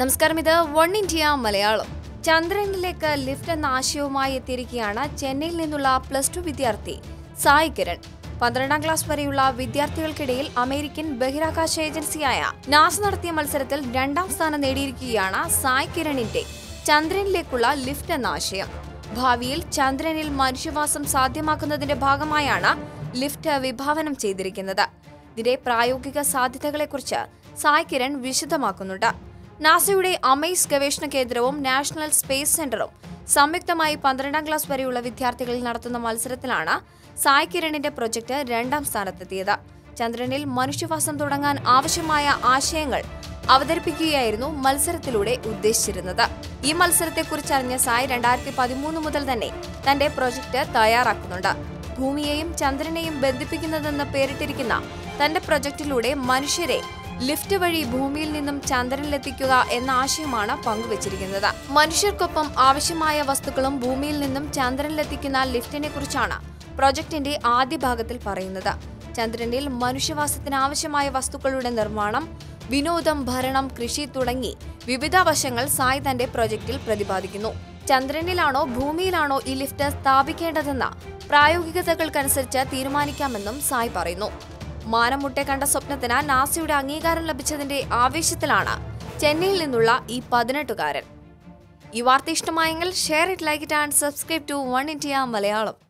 നമസ്കാരം ഇത് one India Malayalam. ചന്ദ്രനിലേക്ക് ലിഫ്റ്റ് എന്ന ആശയവുമായി എത്തിയിരിക്കുകയാണ് ചെന്നൈയിൽ നിന്നുള്ള പ്ലസ് ടു വിദ്യാർത്ഥി സായി കിരൺ. പന്ത്രണ്ടാം ക്ലാസ് വരെയുള്ള വിദ്യാർത്ഥികൾക്കിടയിൽ അമേരിക്കൻ ബഹിരാകാശ ഏജൻസിയായ നാസ നടത്തിയ മത്സരത്തിൽ രണ്ടാം സ്ഥാനം നേടിയിരിക്കുകയാണ് സായ് കിരണിന്റെ ചന്ദ്രനിലേക്കുള്ള ലിഫ്റ്റ് എന്ന ആശയം. ഭാവിയിൽ ചന്ദ്രനിൽ മനുഷ്യവാസം സാധ്യമാക്കുന്നതിന്റെ ഭാഗമായാണ് ലിഫ്റ്റ് വിഭാവനം ചെയ്തിരിക്കുന്നത്. ഇതിന്റെ പ്രായോഗിക സാധ്യതകളെക്കുറിച്ച് സായ് കിരൺ വിശദമാക്കുന്നുണ്ട്. നാസയുടെ അമേസ് ഗവേഷണ കേന്ദ്രവും നാഷണൽ സ്പേസ് സെന്ററും സംയുക്തമായി പന്ത്രണ്ടാം ക്ലാസ് വരെയുള്ള വിദ്യാർത്ഥികളിൽ നടത്തുന്ന മത്സരത്തിലാണ് സായ് കിരണിന്റെ പ്രൊജക്ട് രണ്ടാം സ്ഥാനത്തെത്തിയത്. ചന്ദ്രനിൽ മനുഷ്യവാസം തുടങ്ങാൻ ആവശ്യമായ ആശയങ്ങൾ അവതരിപ്പിക്കുകയായിരുന്നു മത്സരത്തിലൂടെ ഉദ്ദേശിച്ചിരുന്നത്. ഈ മത്സരത്തെക്കുറിച്ച് അറിഞ്ഞ സായ് രണ്ടായിരത്തി പതിമൂന്ന് മുതൽ തന്നെ തന്റെ പ്രൊജക്ട് തയ്യാറാക്കുന്നുണ്ട്. ഭൂമിയെയും ചന്ദ്രനെയും ബന്ധിപ്പിക്കുന്നതെന്ന് പേരിട്ടിരിക്കുന്ന തന്റെ പ്രൊജക്ടിലൂടെ മനുഷ്യരെ ലിഫ്റ്റ് വഴി ഭൂമിയിൽ നിന്നും ചന്ദ്രനിലെത്തിക്കുക എന്ന ആശയമാണ് പങ്കുവച്ചിരിക്കുന്നത്. മനുഷ്യർക്കൊപ്പം ആവശ്യമായ വസ്തുക്കളും ഭൂമിയിൽ നിന്നും ചന്ദ്രനിലെത്തിക്കുന്ന ലിഫ്റ്റിനെ കുറിച്ചാണ് പ്രൊജക്ടിന്റെ ആദ്യ ഭാഗത്തിൽ പറയുന്നത്. ചന്ദ്രനിൽ മനുഷ്യവാസത്തിന് ആവശ്യമായ വസ്തുക്കളുടെ നിർമ്മാണം വിനോദം ഭരണം കൃഷി തുടങ്ങി വിവിധ വശങ്ങൾ സായ് തന്റെ പ്രൊജക്ടിൽ പ്രതിപാദിക്കുന്നു. ചന്ദ്രനിലാണോ ഭൂമിയിലാണോ ഈ ലിഫ്റ്റ് സ്ഥാപിക്കേണ്ടതെന്ന പ്രായോഗികതകൾക്കനുസരിച്ച് തീരുമാനിക്കാമെന്നും സായ് പറയുന്നു. മാനമുട്ടെ കണ്ട സ്വപ്നത്തിന് നാസയുടെ അംഗീകാരം ലഭിച്ചതിന്റെ ആവേശത്തിലാണ് ചെന്നൈയിൽ നിന്നുള്ള ഈ പതിനെട്ടുകാരൻ. ഈ വാർത്ത ഇഷ്ടമായെങ്കിൽ share it like it and subscribe to One India Malayalam.